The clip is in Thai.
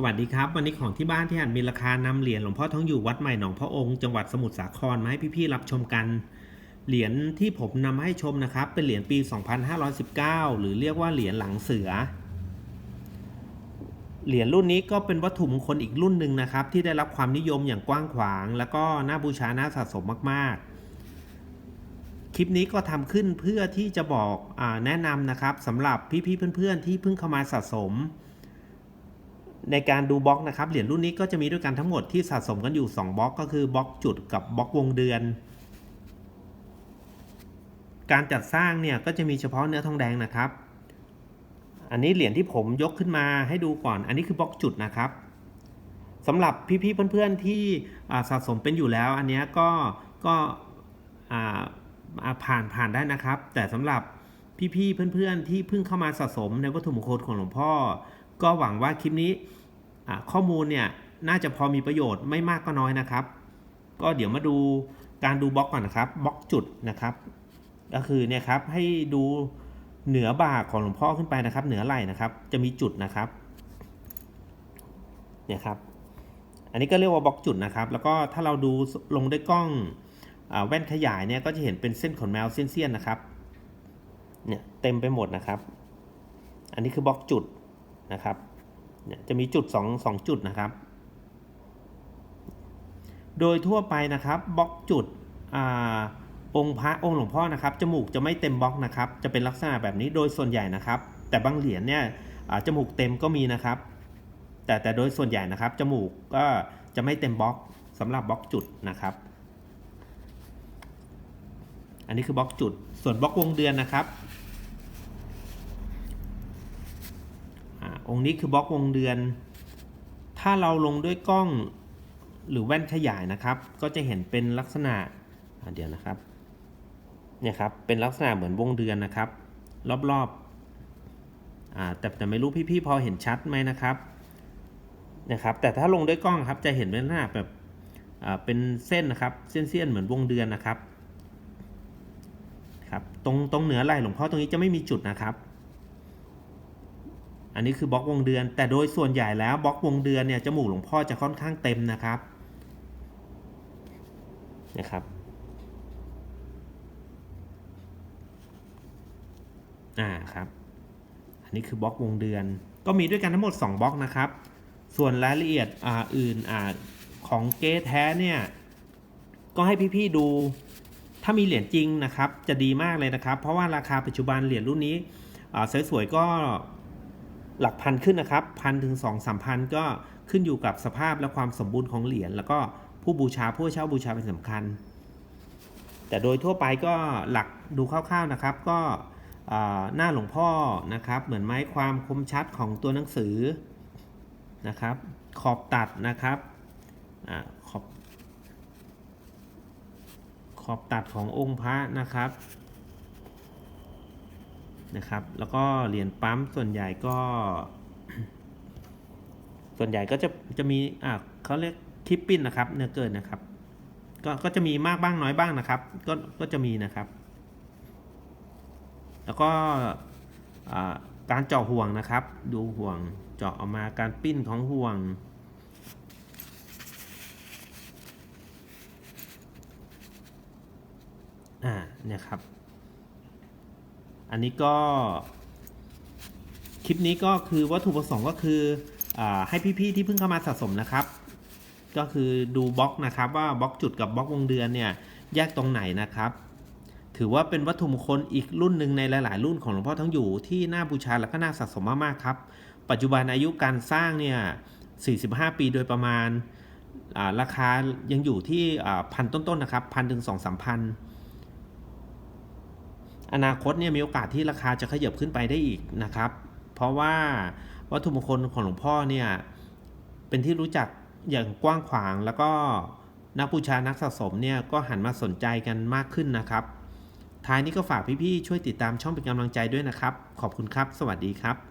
สวัสดีครับ วันนี้ของที่บ้านที่หันมีราคานำเหรียญหลวงพ่อท้องอยู่วัดใหม่หนองพระองค์จังหวัดสมุทรสาครมาให้พี่ๆรับชมกัน เหรียญที่ผมนำมาให้ชมนะครับ เป็นเหรียญปี 2519 หรือเรียกว่าเหรียญหลังเสือ เหรียญรุ่นนี้ก็เป็นวัตถุมงคลอีกรุ่นหนึ่งนะครับ ที่ได้รับความนิยมอย่างกว้างขวาง แล้วก็น่าบูชาน่าสะสมมากๆ คลิปนี้ก็ทำขึ้นเพื่อที่จะบอกอแนะนำนะครับสำหรับพี่ๆเพื่อนๆที่เพิ่งเข้ามาสะสม ในการดูบล็อกนะครับ เหรียญรุ่นนี้ก็จะมีด้วยกันทั้งหมดที่สะสมกันอยู่ 2บล็อกก็คือบล็อกจุดกับบล็อกวงเดือน การจัดสร้างเนี่ยก็จะมีเฉพาะเนื้อทองแดงนะครับ อันนี้เหรียญที่ผมยกขึ้นมาให้ดูก่อน อันนี้คือบล็อกจุดนะครับสำหรับพี่ๆเพื่อนๆที่สะสมเป็นอยู่แล้ว อันนี้ก็ก็ผ่านผ่านได้นะครับ แต่สำหรับพี่ๆเพื่อนๆที่เพิ่งเข้ามาสะสมในวัตถุมงคลของหลวงพ่อ ก็หวังว่าคลิปนี้ ข้อมูลเนี่ยน่าจะพอมีประโยชน์ไม่มากก็น้อยนะครับ ก็เดี๋ยวมาดูการดูบล็อกก่อนนะครับบล็อกจุดนะครับ ก็คือเนี่ยครับให้ดูเหนือบ่าของหลวงพ่อขึ้นไปนะครับ เหนือไหล่นะครับ จะมีจุดนะครับเนี่ยครับ อันนี้ก็เรียกว่าบล็อกจุดนะครับ แล้วก็ถ้าเราดูลงด้วยกล้องอแว่นขยายเนี่ยก็จะเห็นเป็นเส้นขนแมวเส้นๆนะครับเนี่ยเต็มไปหมดนะครับ อันนี้คือบล็อกจุดนะครับ เนี่ยจะมีจุด2 2จุดนะครับ โดยทั่วไปนะครับบล็อกจุดอ่าองค์พระองค์หลวงพ่อนะครับจมูกจะไม่เต็มบล็อกนะครับ จะเป็นลักษณะแบบนี้โดยส่วนใหญ่นะครับ แต่บางเหรียญเนี่ยจมูกเต็มก็มีนะครับ แต่แต่โดยส่วนใหญ่นะครับจมูกก็จะไม่เต็มบล็อกสำหรับบล็อกจุดนะครับ อันนี้คือบล็อกจุดส่วนบล็อกวงเดือนนะครับ องค์นี้คือบล็อกวงเดือน ถ้าเราลงด้วยกล้องหรือแว่นขยายนะครับ ก็จะเห็นเป็นลักษณะเดี๋ยวนะครับเนี่ยครับเป็นลักษณะเหมือนวงเดือนนะครับ รอบๆอ่าแต่แต่ไม่รู้พี่ๆพอเห็นชัดไหมนะครับนะครับ แต่ถ้าลงด้วยกล้องครับจะเห็นเป็นหน้าแบบอ่าเป็นเส้นนะครับเส้นๆเหมือนวงเดือนนะครับครับตรงตรงเหนือไหล่หลวงพ่อตรงนี้จะไม่มีจุดนะครับ อันนี้คือบล็อกวงเดือน แต่โดยส่วนใหญ่แล้วบล็อกวงเดือนเนี่ยจมูกหลวงพ่อจะค่อนข้างเต็มนะครับนะครับอ่าครับอันนี้คือบล็อกวงเดือน ก็มีด้วยกันทั้งหมด 2บล็อกนะครับ ส่วนรายละเอียดอ่าอื่นอ่าของเก๊แท้เนี่ยก็ให้พี่ๆดูถ้ามีเหรียญจริงนะครับ จะดีมากเลยนะครับ เพราะว่าราคาปัจจุบันเหรียญรุ่นนี้สวยๆก็ หลักพันขึ้นนะครับพันถึงสองสามพันก็ขึ้นอยู่กับสภาพและความสมบูรณ์ของเหรียญแล้วก็ผู้บูชาผู้เช่าบูชาเป็นสำคัญ แต่โดยทั่วไปก็หลักดูคร่าวๆนะครับ ก็หน้าหลวงพ่อนะครับ เหมือนไม้ความคมชัดของตัวหนังสือนะครับ ขอบตัดนะครับอขอบขอบตัดขององค์พระนะครับ นะครับ แล้วก็เหรียญปั๊มส่วนใหญ่ก็ ส่วนใหญ่ก็จะจะมีอ่าเขาเรียกทิปปิ้นนะครับ เนื้อเกินนะครับ ก็ก็จะมีมากบ้างน้อยบ้างนะครับ ก็ก็จะมีนะครับ แล้วก็การเจาะห่วงนะครับ ดูห่วงเจาะออกมาการปิ้นของห่วงอ่าเนี่ยครับ อันนี้ก็ คลิปนี้ก็คือวัตถุประสงค์ก็คืออให้พี่ๆที่เพิ่งเข้ามาสะสมนะครับ ก็คือดูบล็อกนะครับว่าบล็อกจุดกับบล็อกวงเดือนเนี่ยแยกตรงไหนนะครับถือว่าเป็นวัตถุมงคลอีกรุ่นหนึ่งในหลาย ๆ รุ่นของหลวงพ่อทั้งอยู่ที่น่าบูชาและก็น่าสะสมมาก ๆ ครับ ปัจจุบันอายุการสร้างเนี่ย 45 ปีโดยประมาณาราคายังอยู่ที่พันต้น ๆ นะครับพันถึงสองสามพัน อนาคตเนี่ยมีโอกาสที่ราคาจะขยับขึ้นไปได้อีกนะครับ เพราะว่าวัตถุมงคลของหลวงพ่อเนี่ยเป็นที่รู้จักอย่างกว้างขวางแล้วก็นักบูชานักสะสมเนี่ยก็หันมาสนใจกันมากขึ้นนะครับ ท้ายนี้ก็ฝากพี่ๆช่วยติดตามช่องเป็นกำลังใจด้วยนะครับ ขอบคุณครับ สวัสดีครับ